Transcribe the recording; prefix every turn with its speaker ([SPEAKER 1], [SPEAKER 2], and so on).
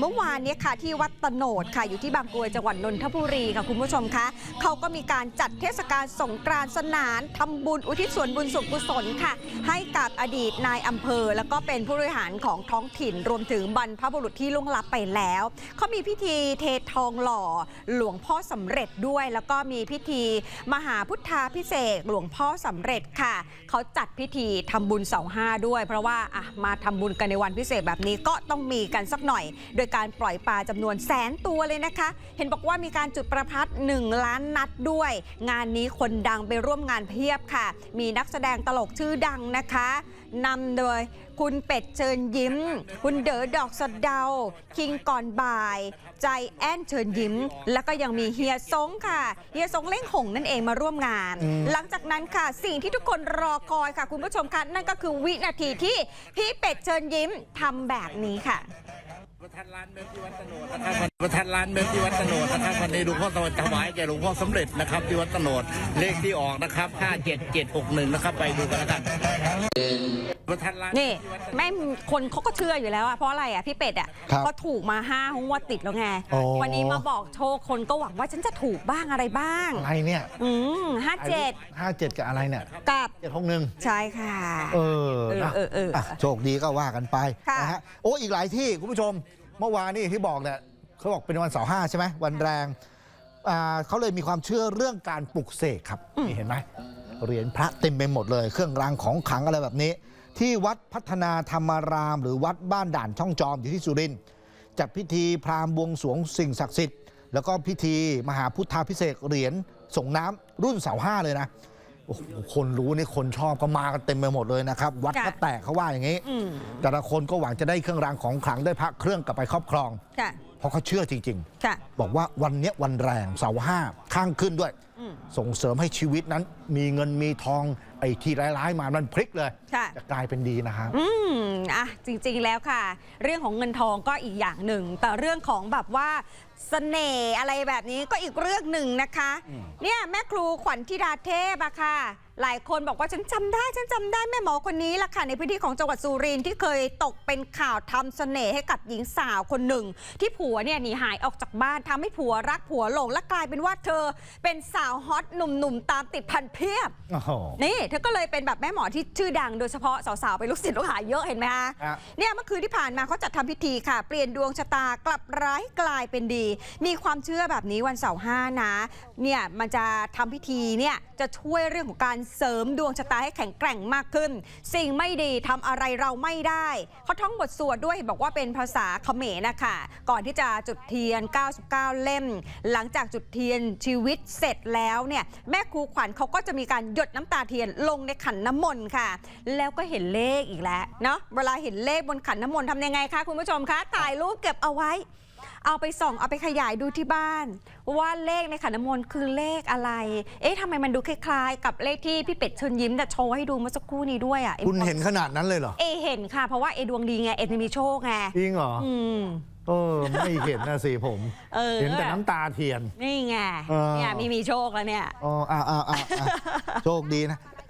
[SPEAKER 1] เมื่อวานนี้ค่ะที่วัดตโนดค่ะอยู่ที่บางกรวยจังหวัดนนทบุรีค่ะคุณผู้ชมคะเขาก็มีการจัดเทศกาลสงกรานต์สนานทำบุญอุทิศส่วนบุญสุขกุศลค่ะ ให้กับอดีตนายอำเภอ แล้วก็เป็นผู้บริหารของท้องถิ่น รวมถึงบรรพบุรุษที่ล่วงลับไปแล้วเขามีพิธีเททองหล่อหลวงพ่อสำเร็จด้วย แล้วก็มีพิธีมหาพุทธาพิเศษหลวงพ่อสำเร็จค่ะเขาจัดพิธีทำบุญเสาห้าด้วย เพราะว่าอะมาทำบุญกันในวันพิเศษแบบนี้ก็ต้องมีกันสักหน่อยโดยการปล่อยปลาจำนวนแสนตัวเลยนะคะ เห็นบอกว่ามีการจุดประทัด1ล้านนัดด้วย งานนี้คนดังไปร่วมงานเพียบค่ะ มีนักแสดงตลกชื่อดังนะคะนำโดยคุณเป็ดเชิญยิ้ม คุณเด๋อดอกสะเดา คิงก่อนบ่าย ใจแอนเชิญยิ้ม แล้วก็ยังมีเฮียซงค่ะ เฮียซงเล่งหงนั่นเองมาร่วมงาน หลังจากนั้นค่ะสิ่งที่ทุกคนรอคอยค่ะ คุณผู้ชมคะนั่นก็คือวินาทีที่พี่เป็ดเชิญยิ้มทำแบบนี้ค่ะ
[SPEAKER 2] ประธานร้านเมมที่วัดตโนดนะครับประธานร้านเมมที่วัดตโนดนะครับวันนี้หลวงพ่อสวัสดิ์ถวายแก่หลวงพ่อสำเร็จนะครับที่วัดตโนดเลขที่ออกนะครับ57761นะครับไปดูกันแล้วกันประธานร้าน
[SPEAKER 1] นี่แม่งคนเขาก็เชื่ออยู่แล้วอะเพราะอะไรอะพี่เป็ดอะ
[SPEAKER 3] ครับ
[SPEAKER 1] เขาถูกมาห้างวดติดแล้วไง
[SPEAKER 3] โอ้
[SPEAKER 1] วันนี้มาบอกโชคคนก็หวังว่าฉันจะถูกบ้างอะไรบ้าง
[SPEAKER 3] อะไรเนี่ย
[SPEAKER 1] อืมห้าเจ็ด
[SPEAKER 3] ห้าเจ็ดกับอะไรเนี่ย
[SPEAKER 1] กับ
[SPEAKER 3] เจ็ดหกหนึ่ง
[SPEAKER 1] ใช่ค่ะ
[SPEAKER 3] เออนะ
[SPEAKER 1] เออเออเอออะ
[SPEAKER 3] โชคดีก็ว่ากันไป
[SPEAKER 1] ค่ะ
[SPEAKER 3] นะฮะโอ้อีกหลายที่คุณผู้ชม เมื่อวานนี่ที่บอกเนี่ยเขาบอกเป็นวันเสาร์ห้าใช่ไหมวันแรงอ่าเขาเลยมีความเชื่อเรื่องการปลุกเสกครับนี่เห็นไหมเหรียญพระเต็มไปหมดเลย เครื่องรางของขลังอะไรแบบนี้ ที่วัดพัฒนาธรรมาราม หรือวัดบ้านด่านช่องจอมอยู่ที่สุรินทร์จัดพิธีพราหมณ์บวงสรวงสิ่งศักดิ์สิทธิ์แล้วก็พิธีมหาพุทธาพิเศษกเหรียญส่งน้ำรุ่นเสาห้าเลยนะ โอ้โหคนรู้นี่คนชอบก็มากันเต็มไปหมดเลยนะครับ วัด
[SPEAKER 1] ค่ะ
[SPEAKER 3] ก็แตกเขาว่าอย่างนี้
[SPEAKER 1] อืม
[SPEAKER 3] แต่ละคนก็หวังจะได้เครื่องรางของขลังได้พระเครื่องกลับไปครอบครอง
[SPEAKER 1] ค่ะ
[SPEAKER 3] เพราะเขาเชื่อจริง
[SPEAKER 1] ค่ะ
[SPEAKER 3] ๆ บอกว่าวันเนี้ยวันแรงเสาร์ห้าข้างขึ้นด้วย
[SPEAKER 1] อืม
[SPEAKER 3] ส่งเสริมให้ชีวิตนั้น มีเงินมีทองไอ้ที่ร้ายๆมามันพลิกเลย
[SPEAKER 1] ค่ะ
[SPEAKER 3] จะกลายเป็นดีนะครับ
[SPEAKER 1] อืมอะจริงๆแล้วค่ะ เรื่องของเงินทองก็อีกอย่างหนึ่ง แต่เรื่องของแบบว่าเสน่ห์อะไรแบบนี้ก็อีกเรื่องหนึ่งนะคะเนี่ยแม่ครูขวัญธิดาเทพอะค่ะ หลายคนบอกว่าฉันจำได้ฉันจำได้แม่หมอคนนี้ละค่ะ ในพื้นที่ของจังหวัดสุรินทร์ที่เคยตกเป็นข่าวทำเสน่ห์ให้กับหญิงสาวคนหนึ่ง ที่ผัวเนี่ยหนีหายออกจากบ้านทำให้ผัวรักผัวหลงและกลายเป็นว่าเธอ เป็นสาวฮอตหนุ่มๆตามติดพันเพียบ
[SPEAKER 3] โอ้โห
[SPEAKER 1] นี่เธอก็เลยเป็นแบบแม่หมอที่ชื่อดังโดยเฉพาะสาวๆเป็นลูกศิษย์ลูกหาเยอะเห็นไหมคะ
[SPEAKER 3] ฮะ
[SPEAKER 1] เนี่ยเมื่อคืนที่ผ่านมาเขาจัดทำพิธีค่ะ เปลี่ยนดวงชะตากลับร้ายกลายเป็นดี มีความเชื่อแบบนี้วันเสาร์ห้านะ เนี่ยมันจะทำพิธีเนี่ยจะช่วยเรื่องของการเสริมดวงชะตาให้แข็งแกร่งมากขึ้น สิ่งไม่ดีทำอะไรเราไม่ได้เขาท่องบทสวดด้วยบอกว่าเป็นภาษาเขมรนะคะก่อนที่จะจุดเทียน 99 เล่ม หลังจากจุดเทียนชีวิตเสร็จแล้วเนี่ยแม่ครูขวัญเขาก็จะมีการหยดน้ำตาเทียนลงในขันน้ำมนต์ค่ะ แล้วก็เห็นเลขอีกแล้วเนาะเวลาเห็นเลขบนขันน้ำมนต์ทำยังไงคะคุณผู้ชมคะถ่ายรูปเก็บเอาไว้ เอาไปส่องเอาไปขยายดูที่บ้าน ว่าเลขในขันน้ำมนต์คือเลขอะไร เอ๊ะทำไมมันดูคล้ายๆ กับเลขที่พี่เป็ดเชิญยิ้มแต่โชว์ให้ดูเมื่อสักครู่นี้ด้วยอะ
[SPEAKER 3] คุณเห็นขนาดนั้นเลยเหรอ
[SPEAKER 1] เอเห็นค่ะเพราะว่าเอดวงดีไงเอจะมีโชคไง
[SPEAKER 3] จริงเหรอ
[SPEAKER 1] อืม
[SPEAKER 3] เออไม่เห็นนะสิผม
[SPEAKER 1] เออ
[SPEAKER 3] เห็นแต่น้ำตาเทียน
[SPEAKER 1] นี่ไง
[SPEAKER 3] เออ
[SPEAKER 1] เนี่ยมีมีโชคแล้วเนี่ย
[SPEAKER 3] อ๋ออ่าอ่าอ่าอ่าโชคดีนะ